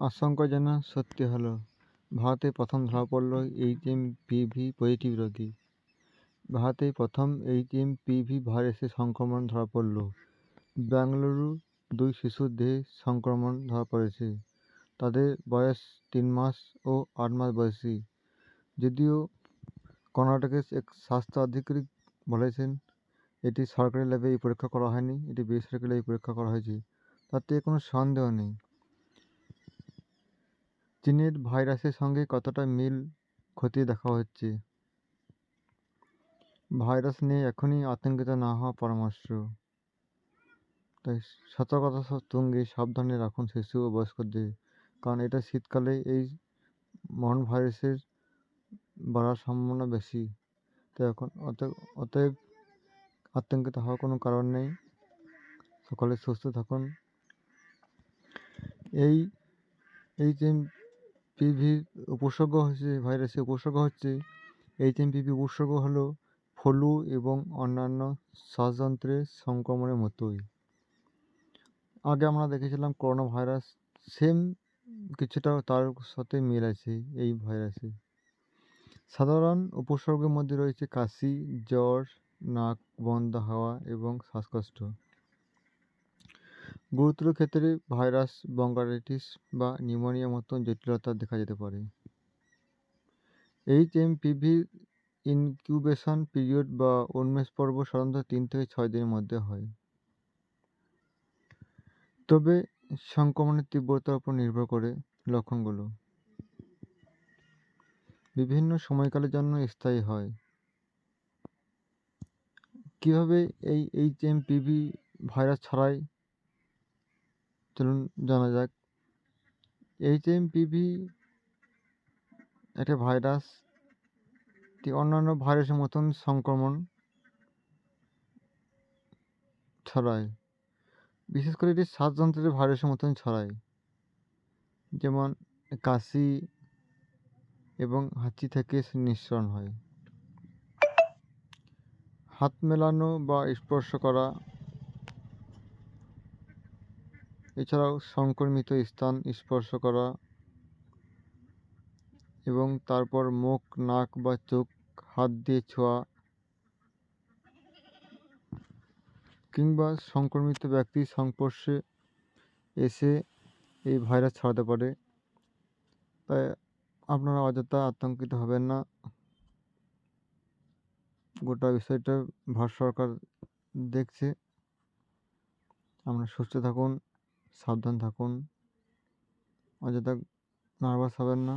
আশঙ্কা যেন সত্যি হলো। ভারতে প্রথম ধরা পড়ল এইচ এম পিভি পজিটিভ রোগী। ভারতে প্রথম এইচ এম পিভি ভাইরাসের সংক্রমণ ধরা পড়ল। বেঙ্গালুরু দুই শিশুর দেহে সংক্রমণ ধরা পড়েছে। তাদের বয়স তিন মাস ও আট মাস বয়সী। যদিও কর্ণাটকের এক স্বাস্থ্য আধিকারিক বলেছেন, এটি সরকারি ল্যাবে পরীক্ষা করা হয়নি, এটি বেসরকারি ল্যাবে পরীক্ষা করা হয়েছে। তাতে কোনো সন্দেহ নেই। চীনের ভাইরাসের সঙ্গে কতটা মিল খতিয়ে দেখা হচ্ছে? ভাইরাস নিয়ে এখনই আতঙ্কিত না হওয়া পরামর্শ। তাই সতর্কতা সঙ্গে সাবধানে রাখুন শিশু ও বয়স্কদের, কারণ এটা শীতকালে এই মহান ভাইরাসের বাড়ার সম্ভাবনা বেশি। তো এখন অতএব আতঙ্কিত হওয়ার কোনো কারণ নেই। সকলে সুস্থ থাকুন। এই এই যে পিভির উপসর্গ হচ্ছে ভাইরাসের উপসর্গ হচ্ছে এইচ এম পিভি উপসর্গ হলো ফলু এবং অন্যান্য শ্বাসযন্ত্রের সংক্রমণের মতোই। আগে আমরা দেখেছিলাম করোনা ভাইরাস সেম কিছুটা তার সাথে মিল আছে এই ভাইরাসে সাধারণ উপসর্গের মধ্যে রয়েছে কাশি, জ্বর, নাক বন্ধ হওয়া এবং শ্বাসকষ্ট। গুরুতর ক্ষেত্রে ভাইরাস, বঙ্গারাইটিস বা নিউমোনিয়া মতো জটিলতা দেখা যেতে পারে। H M PV incubation period বা উন্মেষ পর্ব সাধারণত তিন থেকে ছয় দিনের মধ্যে হয়। তবে সংক্রমণের তীব্রতার উপর নির্ভর করে লক্ষণগুলো। বিভিন্ন সময়কালের জন্য স্থায়ী হয়। কীভাবে এই এইচ এম পিভি ভাইরাস ছড়ায়? চলুন জানা যাক। এইচ এম পিভি একটা ভাইরাস অন্যান্য ভাইরাসের মতন সংক্রমণ ছড়ায়। বিশেষ করে এটি শ্বাসযন্ত্রের ভাইরাসের মতন ছড়ায়। যেমন কাশি এবং হাঁচি থেকে নিঃসরণ হয়। হাত মেলানো বা স্পর্শ করা এছাড়াও সংক্রমিত স্থান স্পর্শ করা এবং তারপর মুখ, নাক বা চোখ, হাত দিয়ে ছোঁয়া কিংবা সংক্রমিত ব্যক্তির সংস্পর্শে এসে এই ভাইরাস ছড়াতে পারে। তাই আপনারা অযথা আতঙ্কিত হবেন না। গোটা বিষয়টা ভারত সরকার দেখছে। আপনারা সুস্থ থাকুন। সাবধান থাকুন। অযথা নার্ভাস হবেন না।